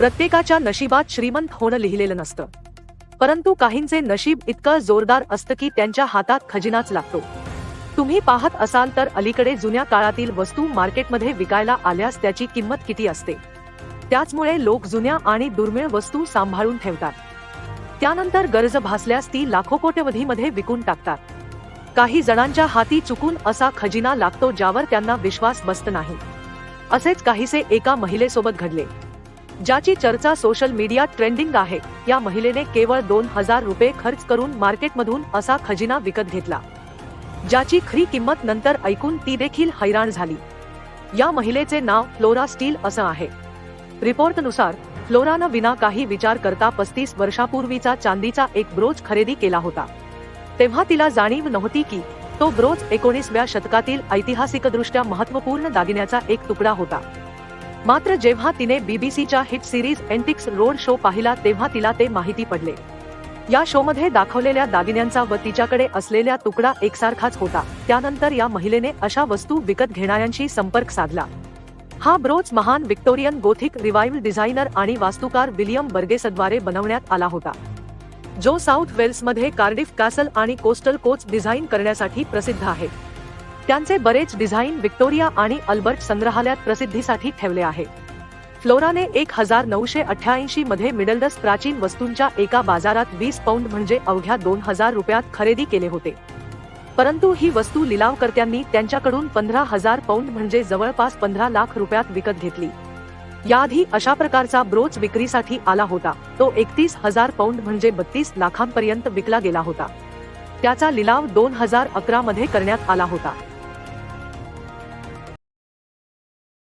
प्रत्येकाच्या नशिबात श्रीमंत होणं लिहिलेलं नसतं. परंतु काहींचे नशीब इतकं जोरदार असतं की त्यांच्या हातात खजिनाच लागतो. तुम्ही पाहत असाल तर अलीकडे जुन्या काळातील वस्तू मार्केटमध्ये विकायला आल्यास त्याची किंमत किती असते. त्याचमुळे लोक जुन्या आणि दुर्मिळ वस्तू सांभाळून ठेवतात. त्यानंतर गरज भासल्यास ती लाखो कोट्यवधीमध्ये विकून टाकतात. काही जणांच्या हाती चुकून असा खजिना लागतो ज्यावर त्यांना विश्वास बसत नाही. असेच काहीसे एका महिलेसोबत घडले. ज्याची चर्चा सोशल मीडियात ट्रेंडिंग आहे. या महिलेने केवळ दोन हजार रुपये खर्च करून मार्केटमधून असा खजिना विकत घेतला. ज्याची खरी किंमत नंतर ऐकून ती देखील हैराण झाली. या महिलेचे नाव फ्लोरा स्टील असं आहे. रिपोर्टनुसार फ्लोरानं विना काही विचार करता पस्तीस वर्षापूर्वीचा चांदीचा एक ब्रोच खरेदी केला होता. तेव्हा तिला जाणीव नव्हती की तो ब्रोच एकोणीसव्या शतकातील ऐतिहासिकदृष्ट्या महत्त्वपूर्ण दागिन्याचा एक तुकडा होता. मात्र जेव्हा तिने बीबीसीच्या hit series antiques road show पाहिला तेव्हा तिला ते माहिती पडले. या शोमध्ये दाखवलेल्या दागिन्यांचा व तिच्याकडे असलेल्या तुकडा एकसारखाच होता. त्यानंतर या महिलेने अशा वस्तू विकत घेणाऱ्यांशी संपर्क साधला. हा ब्रोच महान विक्टोरियन गोथिक रिवायव्ह डिझायनर आणि वास्तुकार विलियम बर्गेसद्वारे बनवण्यात आला होता. जो साऊथ वेल्समध्ये कार्डिफ कॅसल आणि कोस्टल कोच डिझाईन करण्यासाठी प्रसिद्ध आहे. त्यांचे बरेच डिझाईन विक्टोरिया आणि अल्बर्ट संग्रहालयात प्रसिद्धीसाठी ठेवले आहे. फ्लोराने एक हजार नऊशे अठ्याऐंशी मध्ये मिडलडस प्राचीन वस्तूंच्या एका बाजारात वीस पौंड म्हणजे अवघ्या दोन हजार रुपयात खरेदी केले होते. परंतु ही वस्तू लिलावकर्त्यांनी त्यांच्याकडून पंधरा हजार पौंड म्हणजे जवळपास पंधरा लाख रुपयात विकत घेतली. याआधी अशा प्रकारचा ब्रोच विक्रीसाठी आला होता. तो एकतीस हजार पौंड म्हणजे बत्तीस लाखांपर्यंत विकला गेला होता. त्याचा लिलाव दोन हजार अकरा मध्ये करण्यात आला होता.